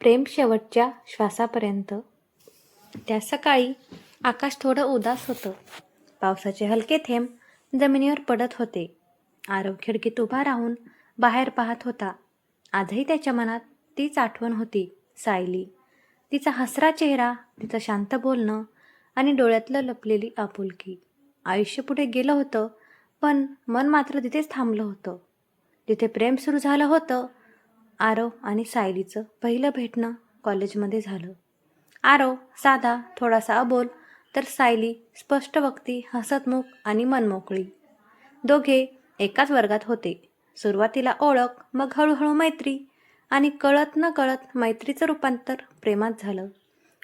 प्रेम शेवटच्या श्वासापर्यंत. त्या सकाळी आकाश थोडं उदास होतं. पावसाचे हलके थेंब जमिनीवर पडत होते. आरव खिडकीत उभा राहून बाहेर पाहत होता. आजही त्याच्या मनात तीच आठवण होती सायली. तिचा हसरा चेहरा तिचं शांत बोलणं आणि डोळ्यातलं लपलेली आपुलकी. आयुष्य पुढे गेलं होतं पण मन मात्र तिथेच थांबलं होतं. जिथे प्रेम सुरू झालं होतं आरव आणि सायलीचं पहिलं भेटणं कॉलेजमध्ये झालं. आरव साधा थोडासा अबोल तर सायली स्पष्ट वक्ती हसतमुख आणि मनमोकळी. दोघे एकाच वर्गात होते. सुरुवातीला ओळख मग हळूहळू मैत्री आणि कळत न कळत मैत्रीचं रूपांतर प्रेमात झालं.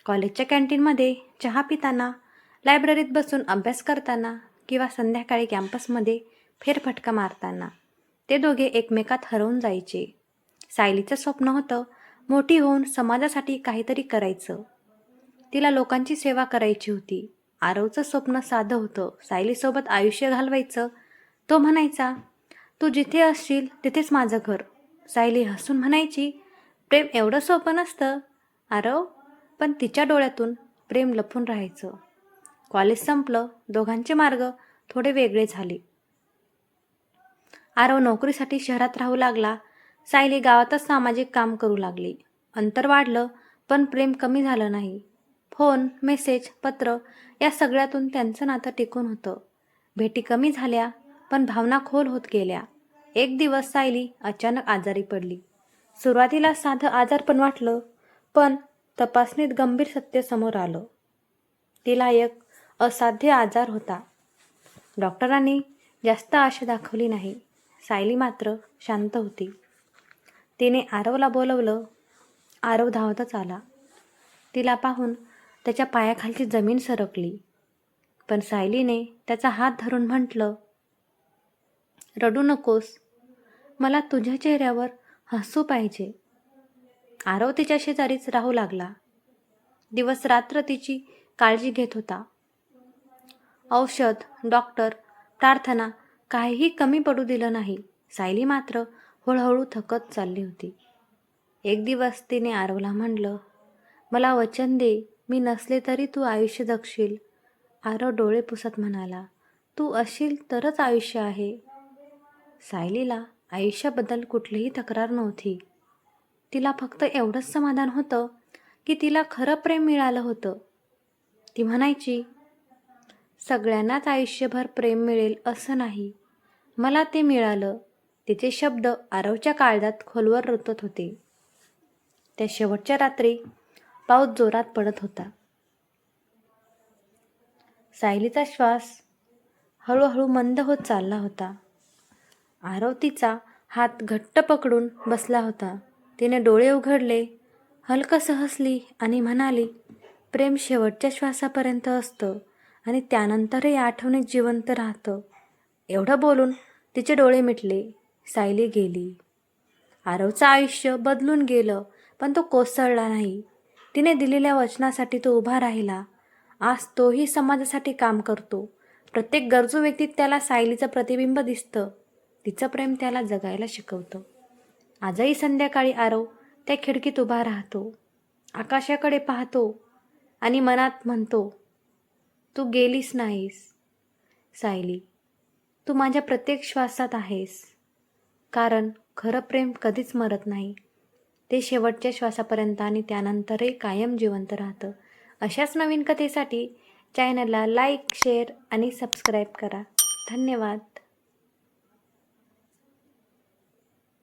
कॉलेजच्या कॅन्टीनमध्ये चहा पिताना लायब्ररीत बसून अभ्यास करताना किंवा संध्याकाळी कॅम्पसमध्ये फेरफटका मारताना. ते दोघे एकमेकात हरवून जायचे. सायलीचं स्वप्न होतं. मोठी होऊन समाजासाठी काहीतरी करायचं. तिला लोकांची सेवा करायची होती. आरवचं स्वप्न साधं होतं. सायलीसोबत आयुष्य घालवायचं. तो म्हणायचा तू जिथे असशील तिथेच माझं घर. सायली हसून म्हणायची प्रेम एवढं सोपं नसतं. आरव पण तिच्या डोळ्यातून प्रेम लपून राहायचं. कॉलेज संपलं. दोघांचे मार्ग थोडे वेगळे झाले. आरव नोकरीसाठी शहरात राहू लागला. सायली गावातच सामाजिक काम करू लागली. अंतर वाढलं पण प्रेम कमी झालं नाही. फोन मेसेज पत्र या सगळ्यातून त्यांचं नातं टिकून होतं. भेटी कमी झाल्या पण भावना खोल होत गेल्या. एक दिवस सायली अचानक आजारी पडली. सुरुवातीला साधं आजारपण वाटलं पण तपासणीत गंभीर सत्य समोर आलं. तिला एक असाध्य आजार होता. डॉक्टरांनी जास्त आशा दाखवली नाही. सायली मात्र शांत होती. तिने आरवला बोलवलं. आरव धावतच आला. तिला पाहून त्याच्या पायाखालची जमीन सरकली. पण सायलीने त्याचा हात धरून म्हटलं रडू नकोस. मला तुझ्या चेहऱ्यावर हसू पाहिजे. आरव तिच्या शेजारीच राहू लागला. दिवस रात्र तिची काळजी घेत होता. औषध डॉक्टर प्रार्थना काहीही कमी पडू दिलं नाही. सायली मात्र हळूहळू थकत चालली होती. एक दिवस तिने आरवला म्हणलं मला वचन दे मी नसले तरी तू आयुष्य जगशील. आरव डोळे पुसत म्हणाला तू अशील तरच आयुष्य आहे. सायलीला आयुष्याबद्दल कुठलीही तक्रार नव्हती. तिला फक्त एवढंच समाधान होतं की तिला खरं प्रेम मिळालं होतं. ती म्हणायची सगळ्यांनाच आयुष्यभर प्रेम मिळेल असं नाही. मला ते मिळालं. तिचे शब्द आरवच्या काळजात खोलवर रुतत होते. त्या शेवटच्या रात्री पाऊस जोरात पडत होता. सायलीचा श्वास हळूहळू मंद होत चालला होता. आरव तिचा हात घट्ट पकडून बसला होता. तिने डोळे उघडले हलकं हसली आणि म्हणाली प्रेम शेवटच्या श्वासापर्यंत असतं आणि त्यानंतरही आठवणीत जिवंत राहतं एवढं बोलून तिचे डोळे मिटले. सायली गेली. आरवचं आयुष्य बदलून गेलं पण तो कोसळला नाही. तिने दिलेल्या वचनासाठी तो उभा राहिला. आज तोही समाजासाठी काम करतो. प्रत्येक गरजू व्यक्तीत त्याला सायलीचं प्रतिबिंब दिसतं. तिचं प्रेम त्याला जगायला शिकवतं. आजही संध्याकाळी आरव त्या खिडकीत उभा राहतो. आकाशाकडे पाहतो आणि मनात म्हणतो तू गेलीस नाहीस सायली. तू माझ्या प्रत्येक श्वासात आहेस. कारण खरं प्रेम कधीच मरत नाही. ते शेवटच्या श्वासापर्यंत आणि त्यानंतरही कायम जिवंत राहतं. अशाच नवीन कथेसाठी चॅनलला लाईक शेअर आणि सबस्क्राईब करा. धन्यवाद.